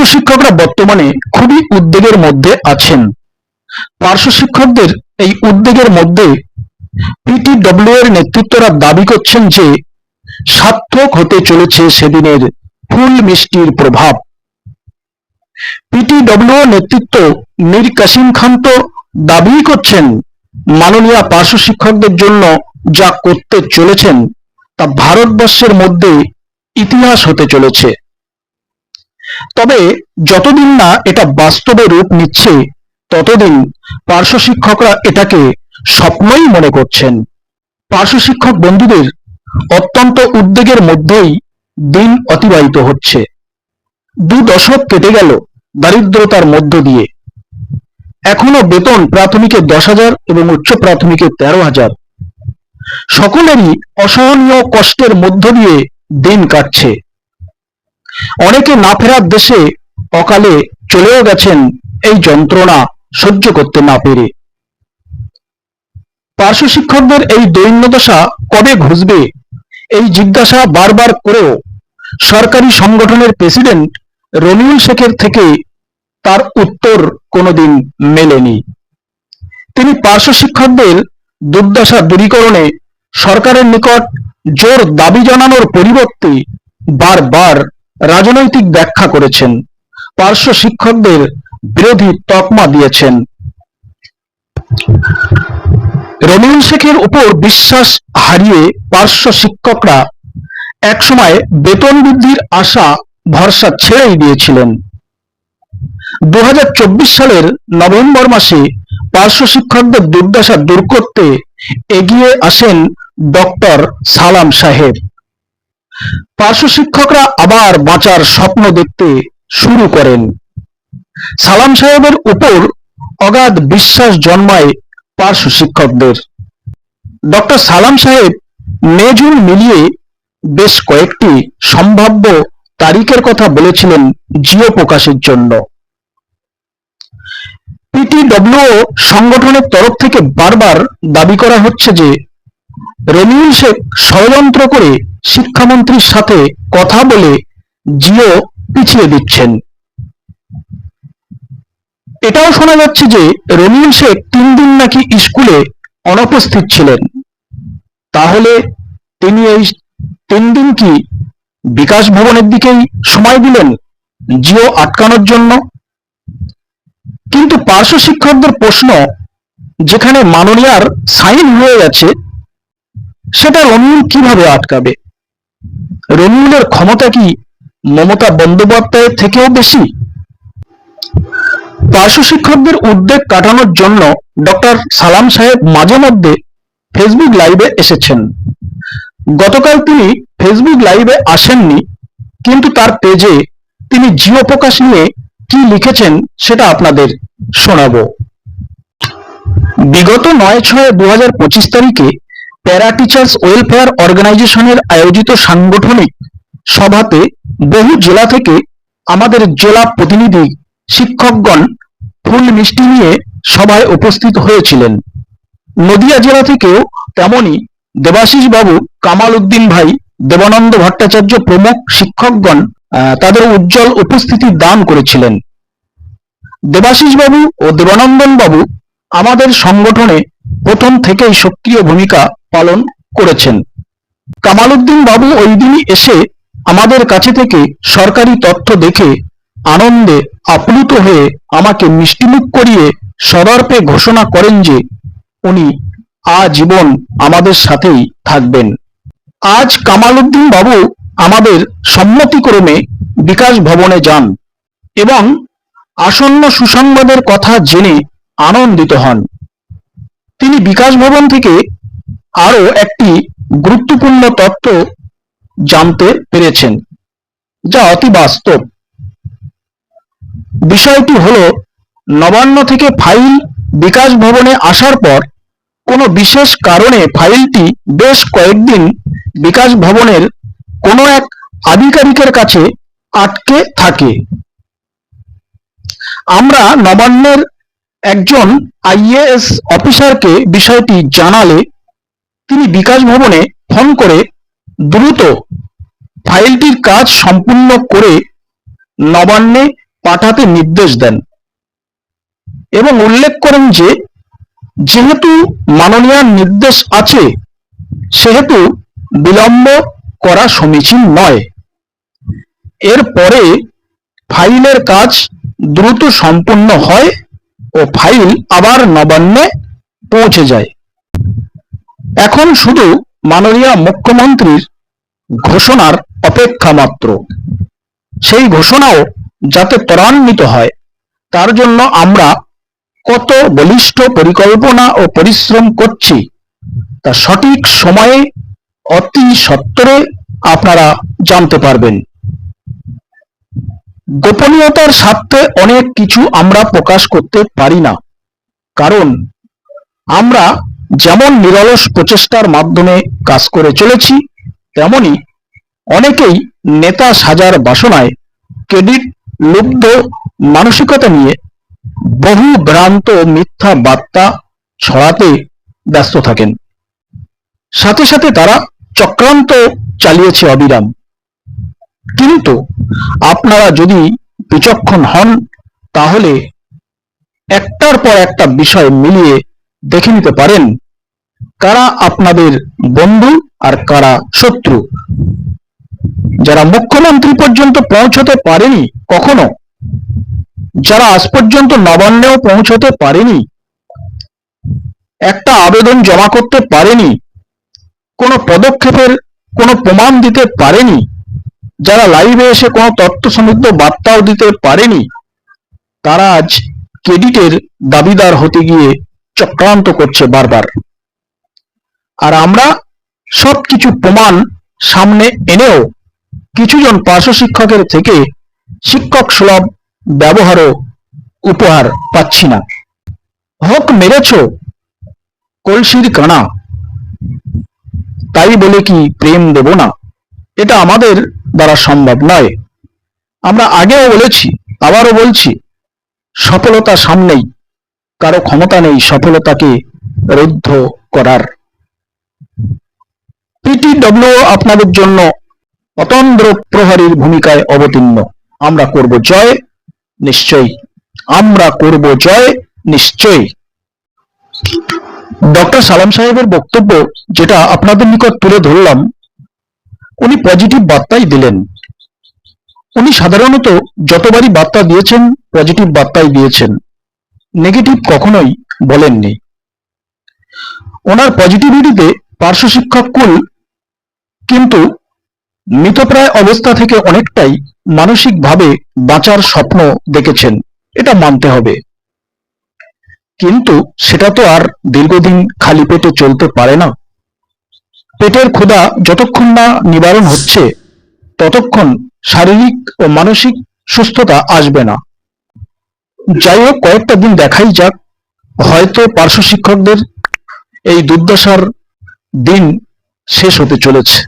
পার্শ্ব শিক্ষকরা বর্তমানে খুবই উদ্বেগের মধ্যে আছেন। পার্শ্ব শিক্ষকদের এই উদ্বেগের মধ্যে পিটিডব্লিউ এর নেতৃত্বরা দাবি করছেন যে, সার্থক হতে চলেছে সেদিনের ফুল মিষ্টির প্রভাব। পিটিডব্লিউ নেতৃত্ব মীর কাসিম খান তো দাবি করছেন, মাননীয় পার্শ্ব শিক্ষকদের জন্য যা করতে চলেছেন, তা ভারতবর্ষের মধ্যে ইতিহাস হতে চলেছে। তবে যতদিন না এটা বাস্তবে রূপ নিচ্ছে, ততদিন পার্শ্ব শিক্ষকরা এটাকে স্বপ্নই মনে করছেন। পার্শ্ব শিক্ষক বন্ধুদের অত্যন্ত উদ্বেগের মধ্যেই দিন অতিবাহিত হচ্ছে। দু দশক কেটে গেল দারিদ্রতার মধ্য দিয়ে। এখনও বেতন প্রাথমিকে দশ হাজার এবং উচ্চ প্রাথমিকে তেরো হাজার। সকলেরই অসহনীয় কষ্টের মধ্য দিয়ে দিন কাটছে। অনেকে না ফেরার দেশে অকালে চলেও গেছেন এই যন্ত্রণা সহ্য করতে না পেরে। পার্শ্ব শিক্ষকদের এই দৈন্যদশা কবে ঘুষবে? এই জিজ্ঞাসা বারবার করেও সরকারি সংগঠনের প্রেসিডেন্ট রমিউল শেখের থেকে তার উত্তর কোনোদিন মেলেনি। তিনি পার্শ্ব শিক্ষকদের দুর্দশা দূরীকরণে সরকারের নিকট জোর দাবি জানানোর পরিবর্তে বারবার রাজনৈতিক ব্যাখ্যা করেছেন। পার্শ্ব শিক্ষকদের বিরোধী তকমা দিয়েছেন। রমিউল শেখের উপর বিশ্বাস হারিয়ে পার্শ্ব শিক্ষকরা একসময় বেতন বৃদ্ধির আশা, ভরসা ছেড়েই দিয়েছিলেন। দু হাজার চব্বিশ সালের নভেম্বর মাসে পার্শ্ব শিক্ষকদের দুর্দশা দূর করতে এগিয়ে আসেন ডক্টর সালাম সাহেব। পার্শ্ব শিক্ষকরা আবার বাঁচার স্বপ্ন দেখতে শুরু করেন। সালাম সাহেবের উপর অগাধ বিশ্বাস জন্মায় পার্শ্ব শিক্ষকদের। ডক্টর সালাম সাহেব মেজুল মিলিয়ে বেশ কয়েকটি সম্ভাব্য তারিখের কথা বলেছিলেন জিও প্রকাশের জন্য। পিটিডব্লিউ সংগঠনের তরফ থেকে বারবার দাবি করা হচ্ছে যে রমিউল শেখ ষড়যন্ত্র করে শিক্ষামন্ত্রীর সাথে কথা বলে জিও পিছিয়ে দিচ্ছেন। এটাও শোনা যাচ্ছে যে রমিউল শেখ তিন দিন নাকি স্কুলে অনুপস্থিত ছিলেন। তাহলে তিনি এই তিন দিন কি বিকাশ ভবনের দিকেই সময় দিলেন জিও আটকানোর জন্য? কিন্তু পার্শ্ব শিক্ষকদের প্রশ্ন, যেখানে মাননীয়ার সাইন হয়ে গেছে সেটা রমিউল কীভাবে আটকাবে? রমিউলের ক্ষমতা কি মমতা বন্দ্যোপাধ্যায়ের থেকেও বেশি? পার্শ্ব শিক্ষকদের উদ্বেগ কাটানোর জন্য ডক্টর সালাম সাহেব মাঝে মধ্যে ফেসবুক লাইভে এসেছেন। গতকাল তিনি ফেসবুক লাইভে আসেননি, কিন্তু তার পেজে তিনি জিও প্রকাশ নিয়ে কি লিখেছেন সেটা আপনাদের শোনাবো। বিগত নয় ছয় দু তারিখে প্যারা টিচার্স ওয়েলফেয়ার অর্গানাইজেশনের আয়োজিত সাংগঠনিক সভাতে বহু জেলা থেকে আমাদের জেলা প্রতিনিধি, শিক্ষকগণ ফুল মিষ্টি নিয়ে সভায় উপস্থিত হয়েছিলেন। নদিয়া জেলা থেকেও তেমনি দেবাশিস বাবু কামাল উদ্দিন ভাই, দেবানন্দ ভট্টাচার্য প্রমুখ শিক্ষকগণ তাদের উজ্জ্বল উপস্থিতি দান করেছিলেন। দেবাশিস বাবু ও দেবানন্দন বাবু আমাদের সংগঠনে প্রথম থেকেই সক্রিয় ভূমিকা পালন করেছেন। কামালউদ্দিন বাবু ওই দিনই এসে আমাদের কাছে থেকে সরকারি তথ্য দেখে আনন্দে আপ্লুত হয়ে আমাকে মিষ্টিমুখ করিয়ে সদর্পে ঘোষণা করেন যে, উনি আজীবন আমাদের সাথেই থাকবেন। আজ কামালউদ্দিন বাবু আমাদের সম্মতিক্রমে বিকাশ ভবনে যান এবং আসন্ন সুসংবাদের কথা জেনে আনন্দিত হন। তিনি বিকাশ ভবন থেকে আরও একটি গুরুত্বপূর্ণ তথ্য জানতে পেরেছেন, যা অতি বাস্তব। বিষয়টি হল, নবান্ন থেকে ফাইল বিকাশ ভবনে আসার পর কোনো বিশেষ কারণে ফাইলটি বেশ কয়েকদিন বিকাশ ভবনের কোনো এক আধিকারিকের কাছে আটকে থাকে। আমরা নবান্নের একজন আইএএস অফিসারকে বিষয়টি জানালে তিনি বিকাশ ভবনে ফোন করে দ্রুত ফাইলটির কাজ সম্পূর্ণ করে নবান্নে পাঠাতে নির্দেশ দেন এবং উল্লেখ করেন যে, যেহেতু মাননীয় নির্দেশ আছে, সেহেতু বিলম্ব করা সমীচীন নয়। এরপরে ফাইলের কাজ দ্রুত সম্পূর্ণ হয় ও ফাইল আবার নবান্নে পৌঁছে যায়। এখন শুধু মাননীয় মুখ্যমন্ত্রীর ঘোষণার অপেক্ষা মাত্র। সেই ঘোষণাও যাতে ত্বরান্বিত হয়, তার জন্য আমরা কত বলিষ্ঠ পরিকল্পনা ও পরিশ্রম করছি, তা সঠিক সময়ে অতি সত্বরে আপনারা জানতে পারবেন। গোপনীয়তার স্বার্থে অনেক কিছু আমরা প্রকাশ করতে পারি না। কারণ আমরা যেমন নিরলস প্রচেষ্টার মাধ্যমে কাজ করে চলেছি, তেমনি অনেকেই নেতা সাজার বাসনায় ক্রেডিট লুব্ধ মানসিকতা নিয়ে বহু ভ্রান্ত মিথ্যা বার্তা ছড়াতে ব্যস্ত থাকেন। সাথে সাথে তারা চক্রান্ত চালিয়েছে অবিরাম। কিন্তু আপনারা যদি বিচক্ষণ হন, তাহলে একটার পর একটা বিষয় মিলিয়ে দেখে নিতে পারেন, কারা আপনাদের বন্ধু আর কারা শত্রু। যারা মুখ্যমন্ত্রী পর্যন্ত পৌঁছতে পারেনি কখনো, যারা আজ পর্যন্ত নবান্নেও পৌঁছতে পারেনি, একটা আবেদন জমা করতে পারেনি, কোনো পদক্ষেপের কোনো প্রমাণ দিতে পারেনি যারা লাইভে এসে কোনো তথ্য সমৃদ্ধ বার্তাও দিতে পারেনি, তারা আজ ক্রেডিটের দাবিদার হতে গিয়ে চক্রান্ত করছে বারবার। আর আমরা সবকিছু প্রমাণ সামনে এনেও কিছুজন পার্শ্ব শিক্ষকের থেকে শিক্ষক সুলভ ব্যবহারও উপহার পাচ্ছি না। হক মেরেছ, কলসির কানা, তাই বলে কি প্রেম দেব না? এটা আমাদের দ্বারা সম্ভব নয়। আমরা আগেও বলেছি, আবারও বলছি, সফলতা সামনেই, কারও ক্ষমতা নেই সফলতাকে রুদ্ধ করার। পিটিডব্লিউ আপনাদের জন্য অতন্দ্র প্রহরীর ভূমিকায় অবতীর্ণ। আমরা করব জয়, নিশ্চয়ই। আমরা করব জয়, নিশ্চয়ই। ডক্টর সালাম সাহেবের বক্তব্য, যেটা আপনাদের নিকট তুলে ধরলাম উনি পজিটিভ বার্তাই দিলেন। উনি সাধারণত যতবারই বার্তা দিয়েছেন পজিটিভ বার্তাই দিয়েছেন। নেগেটিভ কখনোই বলেননি। ওনার পজিটিভিটিতে পার্শ্ব শিক্ষক কুল, কিন্তু মৃতপ্রায় অবস্থা থেকে অনেকটাই মানসিকভাবে বাঁচার স্বপ্ন দেখেছেন। এটা মানতে হবে। কিন্তু সেটা তো আর দীর্ঘদিন খালি পেটে চলতে পারে না। পেটের ক্ষুধা যতক্ষণ না নিবারণ হচ্ছে, ততক্ষণ শারীরিক ও মানসিক সুস্থতা আসবে না। যাই হোক, কয়েকটা দিন দেখাই যাক, হয়তো পার্শ্ব শিক্ষকদের এই দুর্দশার দিন শেষ হতে চলেছে।